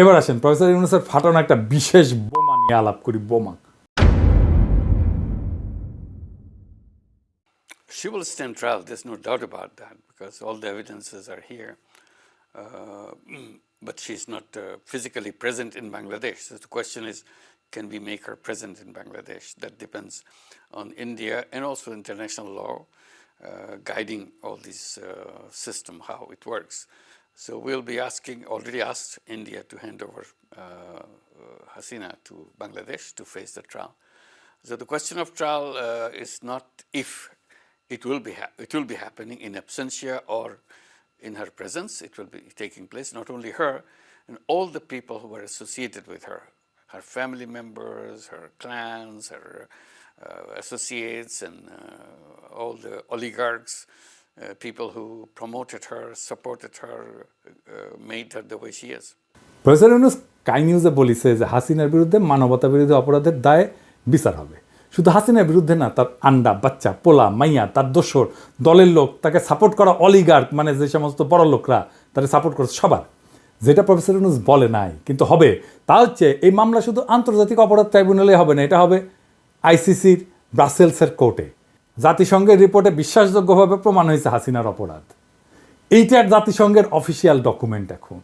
এবার আসেন প্রফেসর ইউনুসের ফাটানো একটা বিশেষ বোমা নিয়ে আলাপ করি বোমা She will stand trial, there's no doubt about that, because all the evidences are here. Uh, but she's not uh, physically present in Bangladesh. So the question is, can we make her present in Bangladesh? That depends on India and also international law uh, guiding all this uh, system, how it works. So we'll be asking, already asked India to hand over uh, uh, Hasina to Bangladesh to face the trial. So the question of trial uh, is not if it will be it will be happening in absentia or in her presence. It will be taking place. Not only her, and all the people who were associated with her, her family members, her clans, her uh, associates, and uh, all the oligarchs, uh, people who promoted her, supported her, uh, made her the way she is. Professor Yunus কাই নিউজে বলিছে যে হাসিনার বিরুদ্ধে মানবতা বিরোধী অপরাধের দায়ে বিচার হবে। শুধু হাসিনার বিরুদ্ধে না তার আন্ডা বাচ্চা পোলা মাইয়া তার দোসর দলের লোক তাকে সাপোর্ট করা অলিগার্ক মানে যে সমস্ত বড় লোকরা তাকে সাপোর্ট করছে সবার। যেটা প্রফেসর ইউনুস বলে নাই কিন্তু হবে। তা হচ্ছে এই মামলা শুধু আন্তর্জাতিক অপরাধ ট্রাইব্যুনালে হবে না এটা হবে আইসিসির ব্রাসেলসের কোর্টে জাতিসংঘের রিপোর্টে বিশ্বাসযোগ্যভাবে প্রমাণ হয়েছে হাসিনার অপরাধ। এইটার জাতিসংঘের অফিসিয়াল ডকুমেন্ট এখন।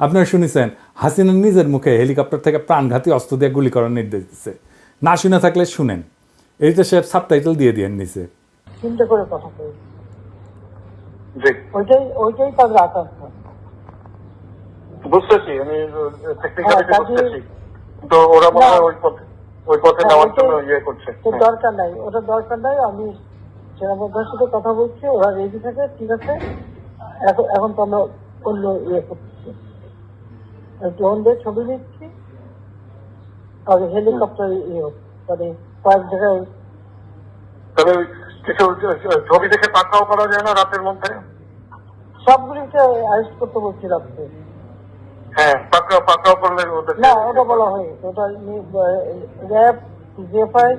আপনারা শুনেছেন হাসিনা নিজের মুখে হেলিকপ্টার থেকে প্রাণঘাতী অস্ত্র দিয়ে গুলি করার নির্দেশ দিচ্ছে না শুনে থাকলে শুনেন। এইটা সে সাবটাইটেল দিয়ে দিয়ে নিছে চিন্তা করে কথা ওইটাই ওইটাই তাদের আকাঙ্ক্ষা। বুঝতেছি আমি টেকনিক্যালিটি হ্যাঁ, বুঝতেছি। তো ওরা মনে হয় ওই পথে ওই পথে হ্যাঁ, ওইটাই- জন্য ইয়ে করছে। হ্যাঁ। দরকার নাই ওটা দরকার নাই আমি সাথে কথা বলছি ওরা রেডি থাকে ঠিক আছে। এখন এখন তো আমরা অন্য ইয়ে দিয়ে ছবি নিচ্ছি আর হেলিকপ্টার ইয়ে মানে কয়েক জায়গায় তবে কিছু ছবি দেখে পাকাও করা যায় না রাতের মধ্যে? সবগুলিকে অ্যারেস্ট করতে বলছি রাত্রে। হ্যাঁ না ওটা বলা হয়েছে ওটা র্যাব জিএফআই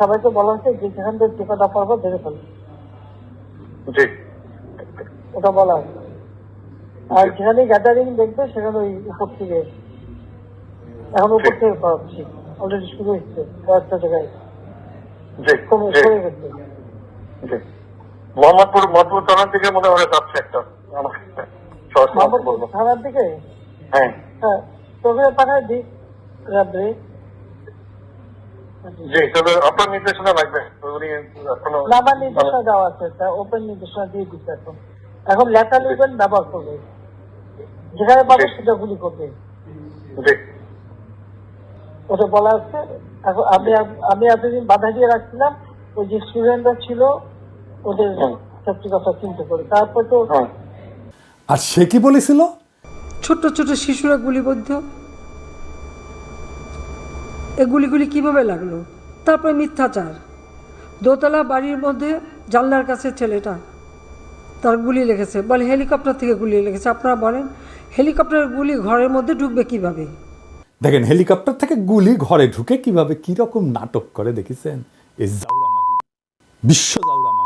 সবাইকে বলা হয়েছে যে যেখান থেকে টিকাটা পারব ধরে ফেলবে। জি। ওটা বলা হয়েছে আর যেখানে গ্যাদারিং দেখবে সেখানে ওই উপর থেকে এখন উপর থেকে করাচ্ছি অলরেডি শুরু হচ্ছে কয়েকটা জায়গায়। মোহাম্মদপুর মধুপুর থানার দিকে মনে হয় যাচ্ছে। থানার হ্যাঁ। হ্যাঁ তোকে পাঠায় দিক র্যাবে জি তবে আপনার নির্দেশনা লাগবে। উনি এখনও না আমার নির্দেশনা দেওয়া আছে তা ওপেন নির্দেশনা দিয়ে দিচ্ছে এখন। এখন লেখা লিখবেন ব্যবহার করবে। যেখানে পাবে সেটা গুলি করবে। ওটা বলা হচ্ছে। এখন আমি আমি এতদিন বাধা দিয়ে রাখছিলাম ওই যে স্টুডেন্টরা ছিল ওদের সত্যি কথা চিন্তা করে। তারপর তো হ্যাঁ আর সে কি বলেছিল? ছোট্ট ছোট শিশুরা গুলিবদ্ধ। এ গুলিগুলি কীভাবে লাগল? তারপরে মিথ্যাচার। দোতলা বাড়ির মধ্যে জানলার কাছে ছেলেটা তার গুলি লেগেছে। বলে, হেলিকপ্টার থেকে গুলি লেগেছে। আপনারা বলেন, হেলিকপ্টারের গুলি ঘরের মধ্যে ঢুকবে কীভাবে? দেখেন, হেলিকপ্টার থেকে গুলি ঘরে ঢুকে কীভাবে কি রকম নাটক করে, দেখেছেন? এই জাউরামাগি, বিশ্ব জাউরামাগি।